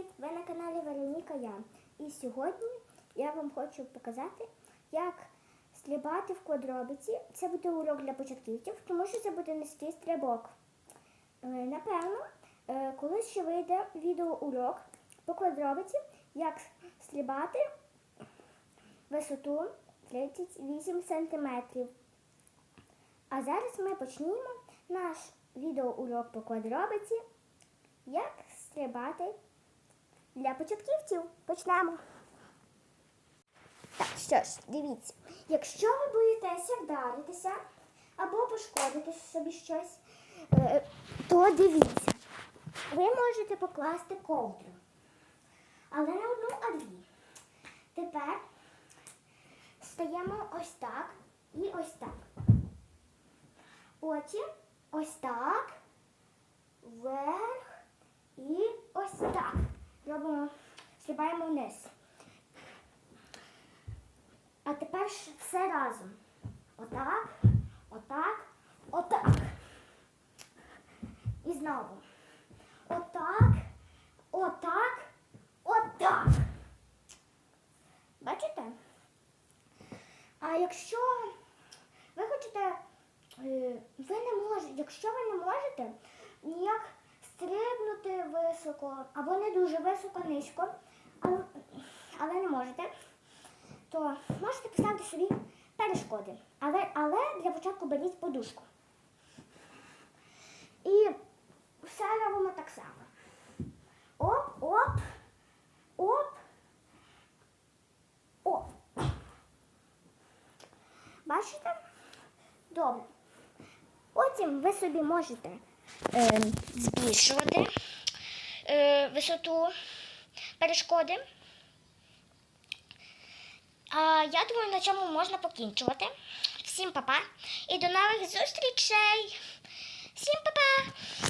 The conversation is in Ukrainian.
привіт! Ви на каналі Вероніка Я. І сьогодні я вам хочу показати, як стрибати в квадробиці. Це буде урок для початківців, тому що це буде низький стрибок. Е, Напевно, е, колись ще вийде відеоурок по квадробиці, як стрибати висоту 38 см. А зараз ми почнімо наш відеоурок по квадробиці. Як стрибати для початківців? Почнемо. Так, що ж, дивіться, якщо ви боїтеся вдаритися або пошкодити собі щось, е, то дивіться, ви можете покласти ковдру. Але не одну, а дві. Тепер стаємо ось так і ось так. Потім ось так, вверх і ось так. Робимо, стрибаємо вниз. А тепер все разом. Отак, отак, отак. І знову. Отак, отак, отак. Бачите? А якщо ви хочете, е, ви не можете, якщо ви не можете ніяк високо або не дуже високо, низько, але, але не можете, то можете поставити собі перешкоди. Але, але для початку беріть подушку. І все робимо так само. Оп, оп, оп, оп. Бачите? Добре. Потім ви собі можете е, збільшувати висоту перешкоди. А я думаю, на цьому можна покінчувати. Всім па-па і до нових зустрічей! Всім па-па!